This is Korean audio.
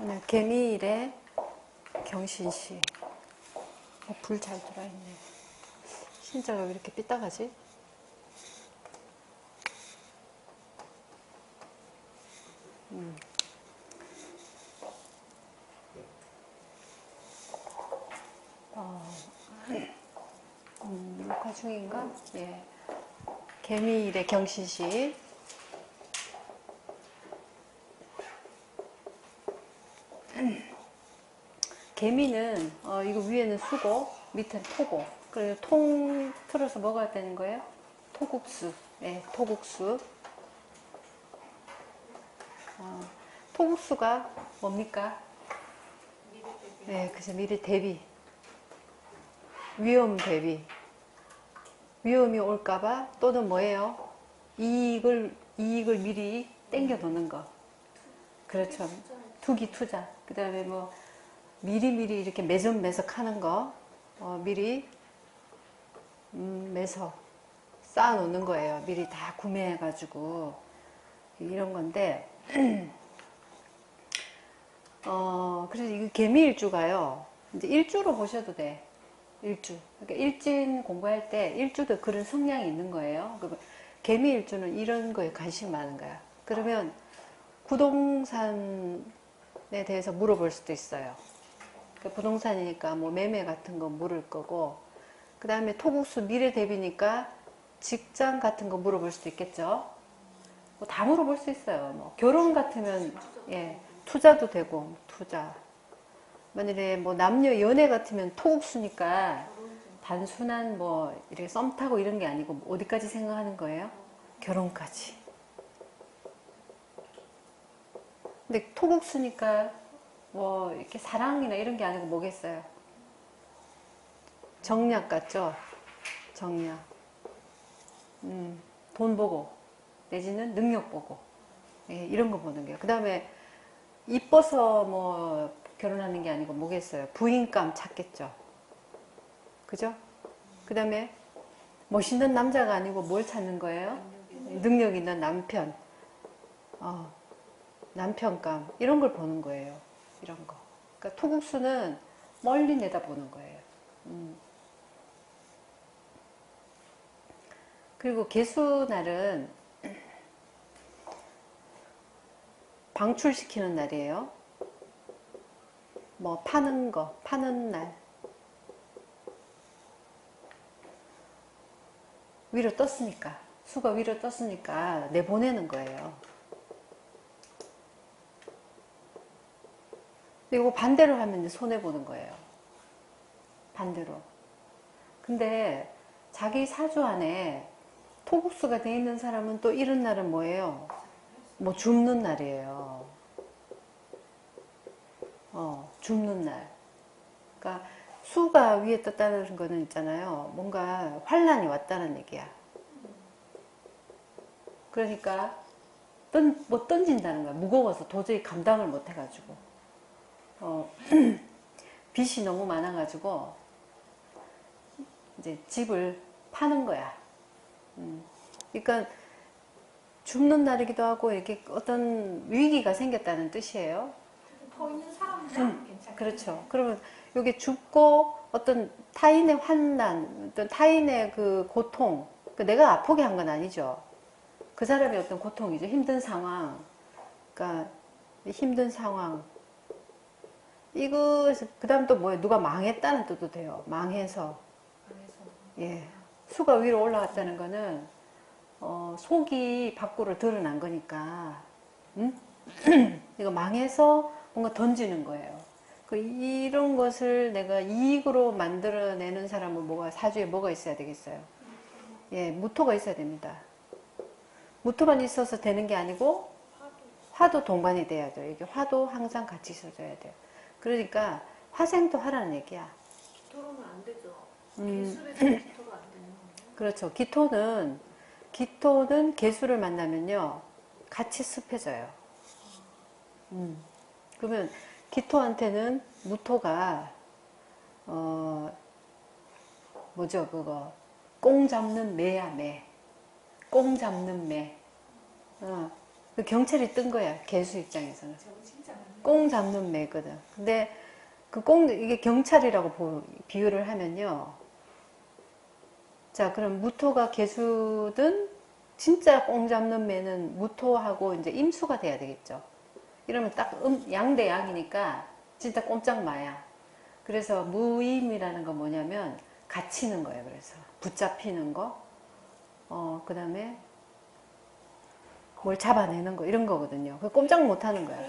오늘 개미일의 경신시. 어, 불잘 들어있네. 신자가 왜 이렇게 삐딱하지? 음. 어, 음, 녹화 중인가? 예. 개미일의 경신시. 개미는 어, 이거 위에는 수고 밑에는 토고. 그래서 통 틀어서 먹어야 되는 거예요? 토국수. 네 토국수. 어, 토국수가 뭡니까? 네 그래서 미리 대비. 위험 대비. 위험이 올까봐 또는 뭐예요? 이익을 이익을 미리 땡겨 놓는 거. 그렇죠 투기 투자 그 다음에 뭐 미리미리 이렇게 매점 매석 하는 거 어, 미리 음, 매석 쌓아 놓는 거예요. 미리 다 구매해 가지고 이런 건데 어, 그래서 이 개미 일주가요. 이제 일주로 보셔도 돼. 일주. 그러니까 일진 공부할 때 일주도 그런 성향이 있는 거예요. 개미 일주는 이런 거에 관심이 많은 거야. 그러면 부동산 에 대해서 물어볼 수도 있어요. 그 부동산이니까 뭐 매매 같은 거 물을 거고 그 다음에 토국수 미래 대비니까 직장 같은 거 물어볼 수도 있겠죠. 뭐 다 물어볼 수 있어요. 뭐 결혼 같으면 예 투자도 되고 투자. 만일에 뭐 남녀 연애 같으면 토국수니까 단순한 뭐 이렇게 썸 타고 이런 게 아니고 어디까지 생각하는 거예요? 결혼까지. 근데 토국수니까 뭐 이렇게 사랑이나 이런 게 아니고 뭐겠어요? 정략 같죠? 정략. 음, 돈 보고 내지는 능력 보고 예, 이런 거 보는 거예요. 그 다음에 이뻐서 뭐 결혼하는 게 아니고 뭐겠어요? 부인감 찾겠죠. 그죠? 그 다음에 멋있는 남자가 아니고 뭘 찾는 거예요? 능력 있는 남편. 어, 남편감 이런 걸 보는 거예요. 이런 거. 그러니까 토국수는 멀리 내다보는 거예요. 음. 그리고 개수날은 방출시키는 날이에요. 뭐 파는 거, 파는 날. 위로 떴으니까, 수가 위로 떴으니까 내보내는 거예요. 이거 반대로 하면 손해보는 거예요. 반대로. 근데 자기 사주 안에 토국수가 돼 있는 사람은 또 이런 날은 뭐예요? 뭐 줍는 날이에요. 어, 줍는 날. 그러니까 수가 위에 떴다는 거는 있잖아요. 뭔가 환란이 왔다는 얘기야. 그러니까 던, 못 던진다는 거야. 무거워서 도저히 감당을 못 해가지고. 어, 빚이 너무 많아가지고 이제 집을 파는 거야. 음. 그러니까 죽는 날이기도 하고 이렇게 어떤 위기가 생겼다는 뜻이에요. 더 있는 사람은 괜찮아요. 그렇죠. 그러면 여기 죽고 어떤 타인의 환난, 어떤 타인의 그 고통, 그 내가 아프게 한 건 아니죠. 그 사람의 어떤 고통이죠. 힘든 상황. 그러니까 힘든 상황. 이거 그 다음 또 뭐예요? 누가 망했다는 뜻도 돼요. 망해서. 예. 수가 위로 올라갔다는 거는 어, 속이 밖으로 드러난 거니까 음? 이거 망해서 뭔가 던지는 거예요. 그 이런 것을 내가 이익으로 만들어내는 사람은 뭐가 사주에 뭐가 있어야 되겠어요? 예, 무토가 있어야 됩니다. 무토만 있어서 되는 게 아니고 화도 동반이 돼야 돼요. 이게 화도 항상 같이 있어줘야 돼요. 그러니까 화생도 하라는 얘기야. 기토로는 안 되죠. 음. 기술에서 기토가 안 되는 거예요. 그렇죠. 기토는 기토는 개수를 만나면요 같이 습해져요. 음. 그러면 기토한테는 무토가 어 뭐죠 그거 꽁 잡는 매야 매. 꽁 잡는 매. 어. 그 경찰이 뜬 거야 개수 입장에서는. 꽁 잡는 매거든. 근데 그 꽁, 이게 경찰이라고 보- 비유를 하면요. 자, 그럼 무토가 개수든 진짜 꽁 잡는 매는 무토하고 이제 임수가 돼야 되겠죠. 이러면 딱 음, 양대 양이니까 진짜 꼼짝 마야. 그래서 무임이라는 건 뭐냐면 갇히는 거예요. 그래서 붙잡히는 거, 어, 그 다음에 뭘 잡아내는 거 이런 거거든요. 그 꼼짝 못 하는 거야.